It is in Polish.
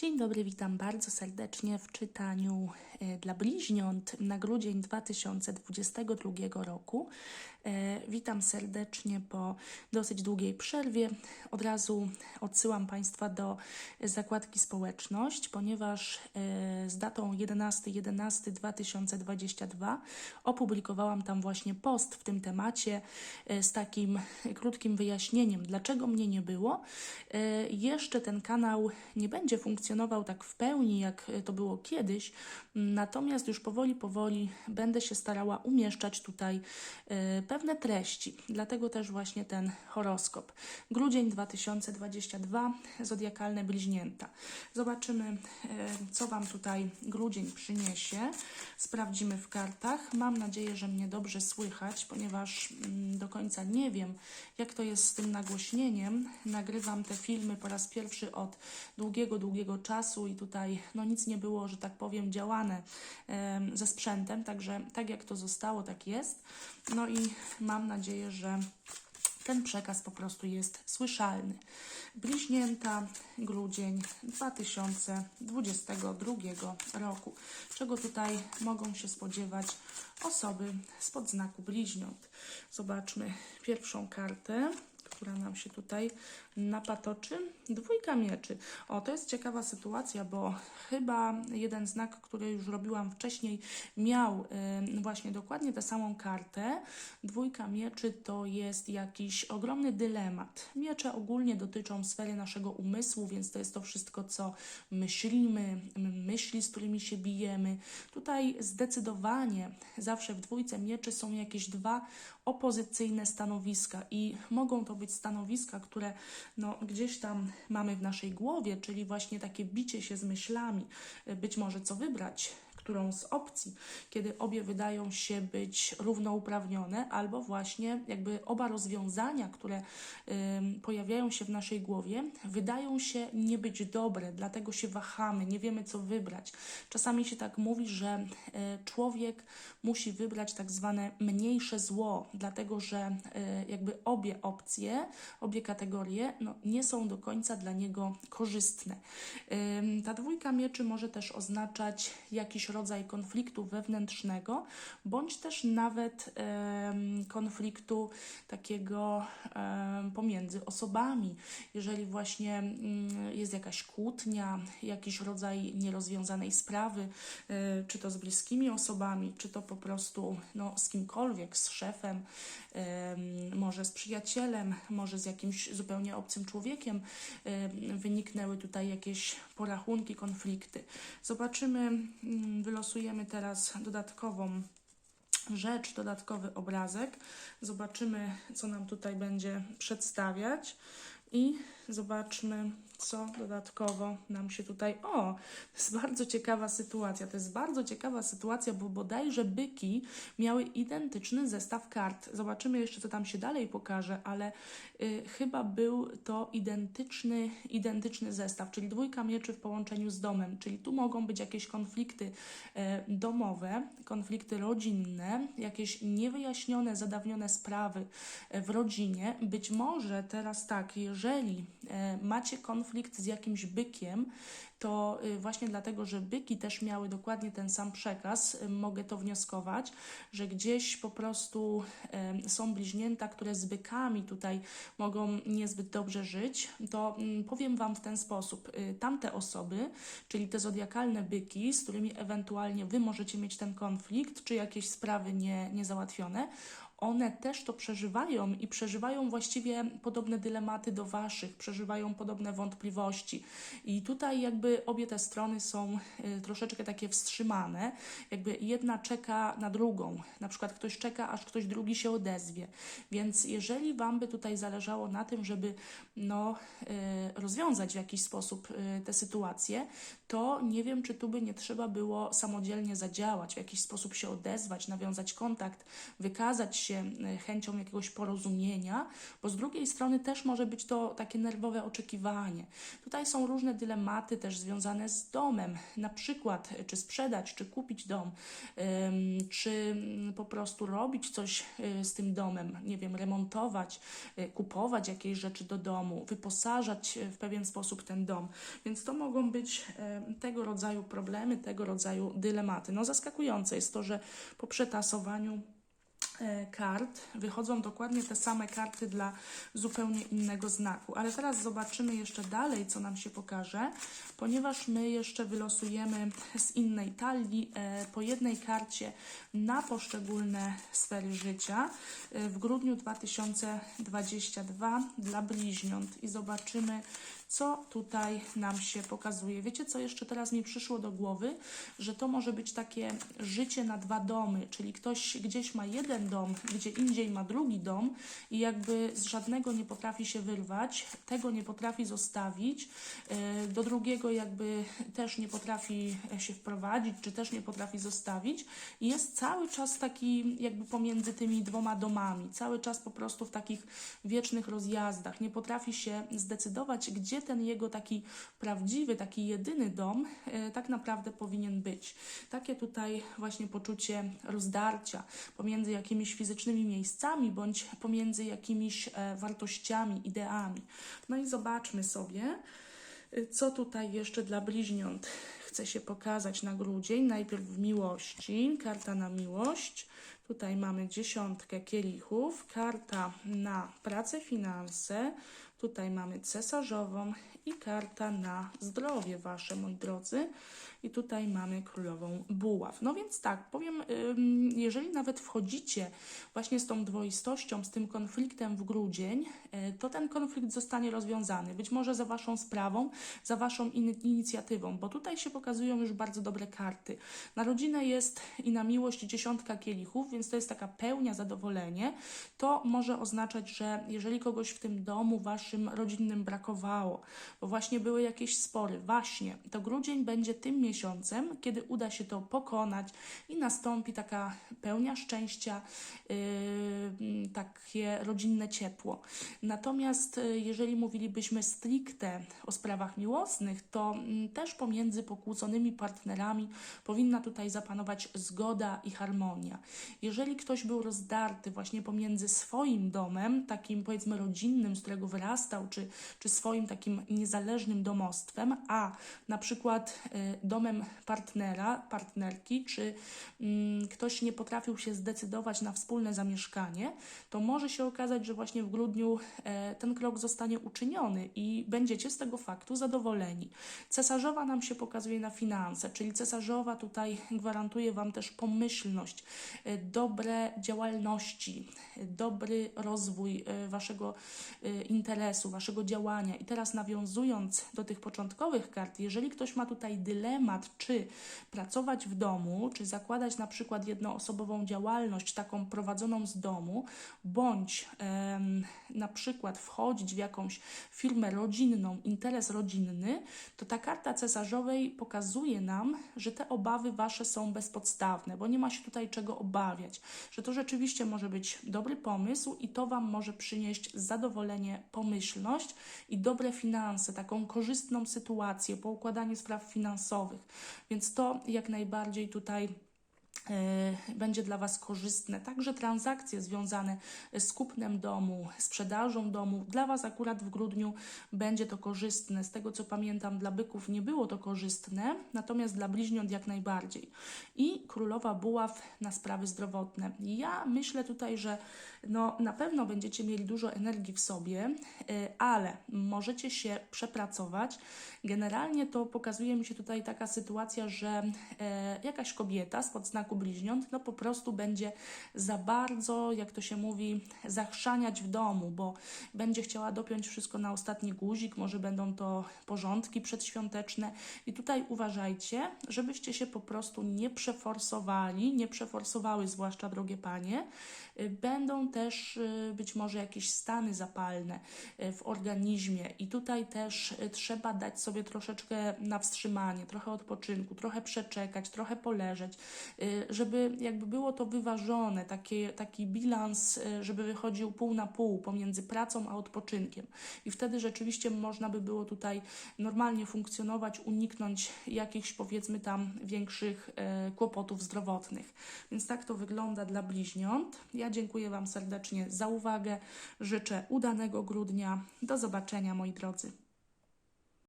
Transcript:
Dzień dobry, witam bardzo serdecznie w czytaniu e, dla bliźniąt na grudzień 2022 roku. E, Witam serdecznie po dosyć długiej przerwie. Od razu odsyłam Państwa do zakładki społeczność, ponieważ e, z datą 11.11.2022 opublikowałam tam właśnie post w tym temacie e, z takim krótkim wyjaśnieniem, dlaczego mnie nie było. Jeszcze ten kanał nie będzie funkcjonował tak w pełni, jak to było kiedyś, natomiast już powoli, powoli będę się starała umieszczać tutaj pewne treści. Dlatego też właśnie ten horoskop. Grudzień 2022, zodiakalne bliźnięta. Zobaczymy, e, co Wam tutaj grudzień przyniesie. Sprawdzimy w kartach. Mam nadzieję, że mnie dobrze słychać, ponieważ mm, do końca nie wiem, jak to jest z tym nagłośnieniem. Nagrywam te filmy po raz pierwszy od długiego, długiego czasu i tutaj no nic nie było, że tak powiem, działane ze sprzętem, także tak jak to zostało, tak jest. No i mam nadzieję, że ten przekaz po prostu jest słyszalny. Bliźnięta, grudzień 2022 roku. Czego tutaj mogą się spodziewać osoby spod znaku bliźniąt? Zobaczmy pierwszą kartę, która nam się tutaj napatoczy. Dwójka mieczy. O, to jest ciekawa sytuacja, bo chyba jeden znak, który już robiłam wcześniej, miał y, właśnie dokładnie tę samą kartę. Dwójka mieczy to jest jakiś ogromny dylemat. Miecze ogólnie dotyczą sfery naszego umysłu, więc to jest to wszystko, co myślimy, myśli, z którymi się bijemy. Tutaj zdecydowanie zawsze w dwójce mieczy są jakieś dwa opozycyjne stanowiska i mogą to być stanowiska, które no, gdzieś tam mamy w naszej głowie, czyli właśnie takie bicie się z myślami, y, być może co wybrać, którą z opcji, kiedy obie wydają się być równouprawnione, albo właśnie jakby oba rozwiązania, które ym, pojawiają się w naszej głowie, wydają się nie być dobre, dlatego się wahamy, nie wiemy co wybrać. Czasami się tak mówi, że y, człowiek musi wybrać tak zwane mniejsze zło, dlatego że y, jakby obie opcje, obie kategorie no, nie są do końca dla niego korzystne. Ym, Ta dwójka mieczy może też oznaczać jakiś rodzaj konfliktu wewnętrznego, bądź też nawet konfliktu takiego pomiędzy osobami. Jeżeli właśnie mm, jest jakaś kłótnia, jakiś rodzaj nierozwiązanej sprawy, y, czy to z bliskimi osobami, czy to po prostu no, z kimkolwiek, z szefem, em, może z przyjacielem, może z jakimś zupełnie obcym człowiekiem, em, wyniknęły tutaj jakieś porachunki, konflikty. Zobaczymy, mm, wylosujemy teraz dodatkową rzecz, dodatkowy obrazek. Zobaczymy, co nam tutaj będzie przedstawiać i zobaczmy, co dodatkowo nam się tutaj. O, to jest bardzo ciekawa sytuacja. To jest bardzo ciekawa sytuacja, bo bodajże byki miały identyczny zestaw kart. Zobaczymy jeszcze, co tam się dalej pokaże, ale y, chyba był to identyczny, identyczny zestaw, czyli dwójka mieczy w połączeniu z domem, czyli tu mogą być jakieś konflikty e, domowe, konflikty rodzinne, jakieś niewyjaśnione, zadawnione sprawy e, w rodzinie. Być może teraz tak, jeżeli macie konflikt z jakimś bykiem, to y, właśnie dlatego, że byki też miały dokładnie ten sam przekaz, y, mogę to wnioskować, że gdzieś po prostu są bliźnięta, które z bykami tutaj mogą niezbyt dobrze żyć, to mm, powiem Wam w ten sposób. Tamte osoby, czyli te zodiakalne byki, z którymi ewentualnie Wy możecie mieć ten konflikt, czy jakieś sprawy nie, niezałatwione, one też to przeżywają i przeżywają właściwie podobne dylematy do waszych, przeżywają podobne wątpliwości. I tutaj jakby obie te strony są y, troszeczkę takie wstrzymane, jakby jedna czeka na drugą. Na przykład ktoś czeka, aż ktoś drugi się odezwie. Więc jeżeli wam by tutaj zależało na tym, żeby no, y, rozwiązać w jakiś sposób y, tę sytuację, to nie wiem, czy tu by nie trzeba było samodzielnie zadziałać, w jakiś sposób się odezwać, nawiązać kontakt, wykazać się się y, chęcią jakiegoś porozumienia, bo z drugiej strony też może być to takie nerwowe oczekiwanie. Tutaj są różne dylematy też związane z domem, na przykład czy sprzedać, czy kupić dom, czy mm, po prostu robić coś y, z tym domem, nie wiem, remontować, y, kupować jakieś rzeczy do domu, wyposażać w pewien sposób ten dom. Więc to mogą być tego rodzaju problemy, tego rodzaju dylematy. No zaskakujące jest to, że po przetasowaniu kart wychodzą dokładnie te same karty dla zupełnie innego znaku. Ale teraz zobaczymy jeszcze dalej, co nam się pokaże, ponieważ my jeszcze wylosujemy z innej talii e, po jednej karcie na poszczególne sfery życia e, w grudniu 2022 dla bliźniąt i zobaczymy, co tutaj nam się pokazuje. Wiecie, co jeszcze teraz mi przyszło do głowy? Że to może być takie życie na dwa domy, czyli ktoś gdzieś ma jeden dom, gdzie indziej ma drugi dom i jakby z żadnego nie potrafi się wyrwać, tego nie potrafi zostawić, e, do drugiego jakby też nie potrafi się wprowadzić, czy też nie potrafi zostawić i jest cały czas taki jakby pomiędzy tymi dwoma domami, cały czas po prostu w takich wiecznych rozjazdach, nie potrafi się zdecydować, gdzie ten jego taki prawdziwy, taki jedyny dom e, tak naprawdę powinien być. Takie tutaj właśnie poczucie rozdarcia pomiędzy jakimiś fizycznymi miejscami bądź pomiędzy jakimiś e, wartościami, ideami. No i zobaczmy sobie, e, co tutaj jeszcze dla bliźniąt chce się pokazać na grudzień. Najpierw w miłości, karta na miłość. Tutaj mamy dziesiątkę kielichów, karta na pracę, finanse. Tutaj mamy cesarzową i karta na zdrowie wasze, moi drodzy. I tutaj mamy królową buław. No więc tak, powiem, jeżeli nawet wchodzicie właśnie z tą dwoistością, z tym konfliktem w grudzień, y, to ten konflikt zostanie rozwiązany. Być może za waszą sprawą, za waszą in inicjatywą, bo tutaj się pokazują już bardzo dobre karty. Na rodzinę jest i na miłość dziesiątka kielichów, więc to jest taka pełnia, zadowolenie. To może oznaczać, że jeżeli kogoś w tym domu rodzinnym brakowało, bo właśnie były jakieś spory, właśnie, to grudzień będzie tym miesiącem, kiedy uda się to pokonać i nastąpi taka pełnia szczęścia, yy, takie rodzinne ciepło. Natomiast yy, jeżeli mówilibyśmy stricte o sprawach miłosnych, to yy, też pomiędzy pokłóconymi partnerami powinna tutaj zapanować zgoda i harmonia. Jeżeli ktoś był rozdarty właśnie pomiędzy swoim domem, takim powiedzmy rodzinnym, z którego czy, czy swoim takim niezależnym domostwem, a na przykład y, domem partnera, partnerki, czy mm, ktoś nie potrafił się zdecydować na wspólne zamieszkanie, to może się okazać, że właśnie w grudniu e, ten krok zostanie uczyniony i będziecie z tego faktu zadowoleni. Cesarzowa nam się pokazuje na finanse, czyli cesarzowa tutaj gwarantuje Wam też pomyślność, e, dobre działalności, e, dobry rozwój Waszego interesu, Waszego działania. I teraz nawiązując do tych początkowych kart, jeżeli ktoś ma tutaj dylemat, czy pracować w domu, czy zakładać na przykład jednoosobową działalność, taką prowadzoną z domu, bądź em, na przykład wchodzić w jakąś firmę rodzinną, interes rodzinny, to ta karta cesarzowej pokazuje nam, że te obawy wasze są bezpodstawne, bo nie ma się tutaj czego obawiać, że to rzeczywiście może być dobry pomysł i to wam może przynieść zadowolenie, pomyślność i dobre finanse, taką korzystną sytuację, poukładanie spraw finansowych. Więc to jak najbardziej tutaj będzie dla Was korzystne. Także transakcje związane z kupnem domu, sprzedażą domu, dla Was akurat w grudniu będzie to korzystne. Z tego co pamiętam, dla byków nie było to korzystne, natomiast dla bliźniąt jak najbardziej. I królowa buław na sprawy zdrowotne. Ja myślę tutaj, że no, na pewno będziecie mieli dużo energii w sobie, y, ale możecie się przepracować. Generalnie to pokazuje mi się tutaj taka sytuacja, że e, jakaś kobieta spod znaku bliźniąt, no po prostu będzie za bardzo, jak to się mówi, zachrzaniać w domu, bo będzie chciała dopiąć wszystko na ostatni guzik, może będą to porządki przedświąteczne. I tutaj uważajcie, żebyście się po prostu nie przeforsowali, nie przeforsowały, zwłaszcza drogie panie. Będą też y, być może jakieś stany zapalne y, w organizmie, i tutaj też y, trzeba dać sobie troszeczkę na wstrzymanie, trochę odpoczynku, trochę przeczekać, trochę poleżeć, żeby jakby było to wyważone, takie, taki bilans, y, żeby wychodził pół na pół pomiędzy pracą a odpoczynkiem. I wtedy rzeczywiście można by było tutaj normalnie funkcjonować, uniknąć jakichś powiedzmy tam większych e, kłopotów zdrowotnych. Więc tak to wygląda dla bliźniąt. Ja dziękuję Wam serdecznie za uwagę. Życzę udanego grudnia. Do zobaczenia moi drodzy.